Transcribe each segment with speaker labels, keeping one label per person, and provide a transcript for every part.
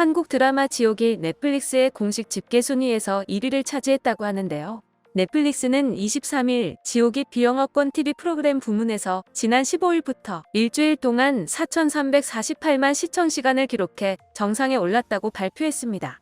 Speaker 1: 한국 드라마 지옥이 넷플릭스의 공식 집계 순위에서 1위를 차지했다고 하는데요. 넷플릭스는 23일 지옥이 비영어권 TV 프로그램 부문에서 지난 15일부터 일주일 동안 4,348만 시청 시간을 기록해 정상에 올랐다고 발표했습니다.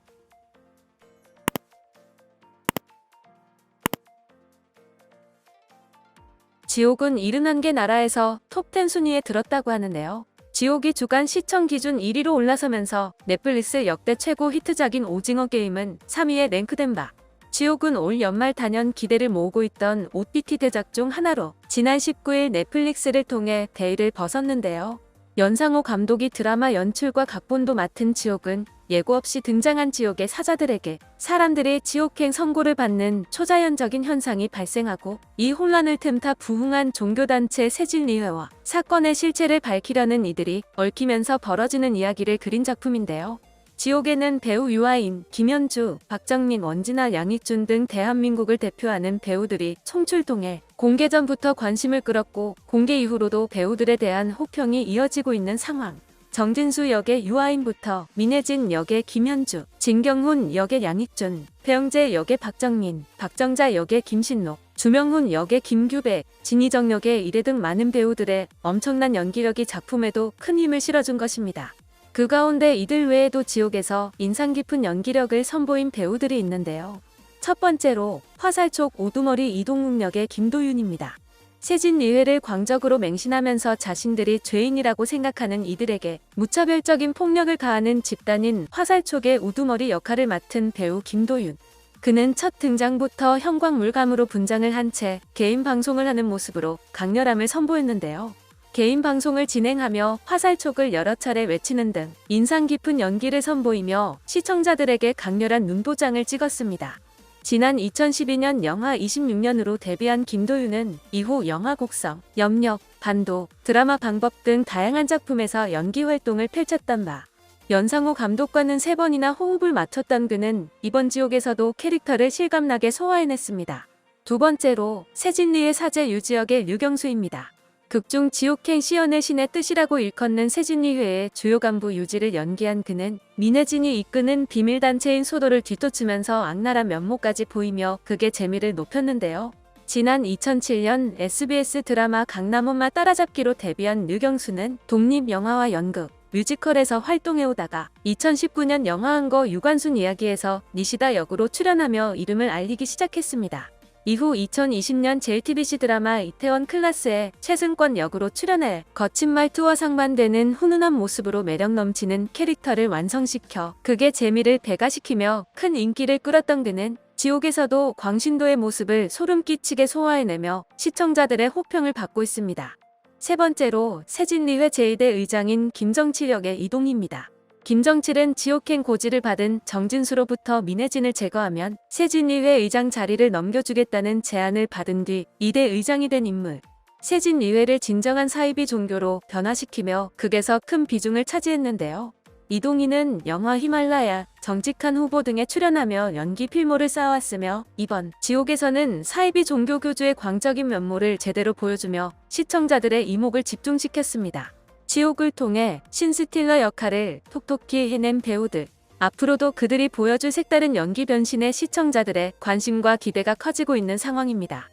Speaker 1: 지옥은 71개 나라에서 톱10 순위에 들었다고 하는데요. 지옥이 주간 시청 기준 1위로 올라서면서 넷플릭스 역대 최고 히트작인 오징어 게임은 3위에 랭크된 바 지옥은 올 연말 단연 기대를 모으고 있던 OTT 대작 중 하나로 지난 19일 넷플릭스를 통해 대의를 벗었는데요. 연상호 감독이 드라마 연출과 각본도 맡은 지옥은 예고 없이 등장한 지옥의 사자들에게 사람들이 지옥행 선고를 받는 초자연적인 현상이 발생하고 이 혼란을 틈타 부흥한 종교단체 세진리회와 사건의 실체를 밝히려는 이들이 얽히면서 벌어지는 이야기를 그린 작품인데요. 지옥에는 배우 유아인, 김현주, 박정민, 원진아, 양익준 등 대한민국을 대표하는 배우들이 총출동해 공개 전부터 관심을 끌었고 공개 이후로도 배우들에 대한 호평이 이어지고 있는 상황. 정진수 역의 유아인부터 민혜진 역의 김현주, 진경훈 역의 양익준, 배영재 역의 박정민, 박정자 역의 김신록, 주명훈 역의 김규백, 진희정 역의 이래 등 많은 배우들의 엄청난 연기력이 작품에도 큰 힘을 실어준 것입니다. 그 가운데 이들 외에도 지옥에서 인상 깊은 연기력을 선보인 배우들이 있는데요. 첫 번째로 화살촉 오두머리 이동욱 역의 김도윤입니다. 세진 리회를 광적으로 맹신하면서 자신들이 죄인이라고 생각하는 이들에게 무차별적인 폭력을 가하는 집단인 화살촉의 우두머리 역할을 맡은 배우 김도윤. 그는 첫 등장부터 형광물감으로 분장을 한 채 개인 방송을 하는 모습으로 강렬함을 선보였는데요. 개인 방송을 진행하며 화살촉을 여러 차례 외치는 등 인상 깊은 연기를 선보이며 시청자들에게 강렬한 눈도장을 찍었습니다. 지난 2012년 영하 26년으로 데뷔한 김도윤은 이후 영화 곡성, 염력, 반도, 드라마 방법 등 다양한 작품에서 연기 활동을 펼쳤던 바 연상호 감독과는 세 번이나 호흡을 맞췄던 그는 이번 지옥에서도 캐릭터를 실감나게 소화해냈습니다. 두 번째로 세진리의 사제 유지역의 류경수입니다. 극중 지옥행 시연의 신의 뜻이라고 일컫는 세진리회의 주요 간부 유지를 연기한 그는 민혜진이 이끄는 비밀단체인 소도를 뒤쫓으면서 악랄한 면모까지 보이며 극의 재미를 높였는데요. 지난 2007년 SBS 드라마 강남엄마 따라잡기로 데뷔한 류경수는 독립영화와 연극, 뮤지컬에서 활동해오다가 2019년 영화한 거 유관순 이야기에서 니시다 역으로 출연하며 이름을 알리기 시작했습니다. 이후 2020년 JTBC 드라마 이태원 클라스에 최승권 역으로 출연해 거친 말투와 상반되는 훈훈한 모습으로 매력 넘치는 캐릭터를 완성시켜 극의 재미를 배가시키며 큰 인기를 끌었던 그는 지옥에서도 광신도의 모습을 소름 끼치게 소화해내며 시청자들의 호평을 받고 있습니다. 세 번째로 세진리회 제2대 의장인 김정칠 역의 이동입니다. 김정칠은 지옥행 고지를 받은 정진수로부터 민혜진을 제거하면 세진리회 의장 자리를 넘겨주겠다는 제안을 받은 뒤 2대 의장이 된 인물. 세진리회를 진정한 사이비 종교로 변화시키며 극에서 큰 비중을 차지했는데요. 이동희는 영화 히말라야, 정직한 후보 등에 출연하며 연기 필모를 쌓아왔으며 이번 지옥에서는 사이비 종교 교주의 광적인 면모를 제대로 보여주며 시청자들의 이목을 집중시켰습니다. 지옥을 통해 신스틸러 역할을 톡톡히 해낸 배우들. 앞으로도 그들이 보여줄 색다른 연기 변신에 시청자들의 관심과 기대가 커지고 있는 상황입니다.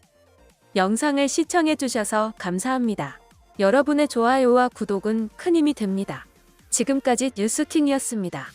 Speaker 1: 영상을 시청해주셔서 감사합니다. 여러분의 좋아요와 구독은 큰 힘이 됩니다. 지금까지 뉴스킹이었습니다.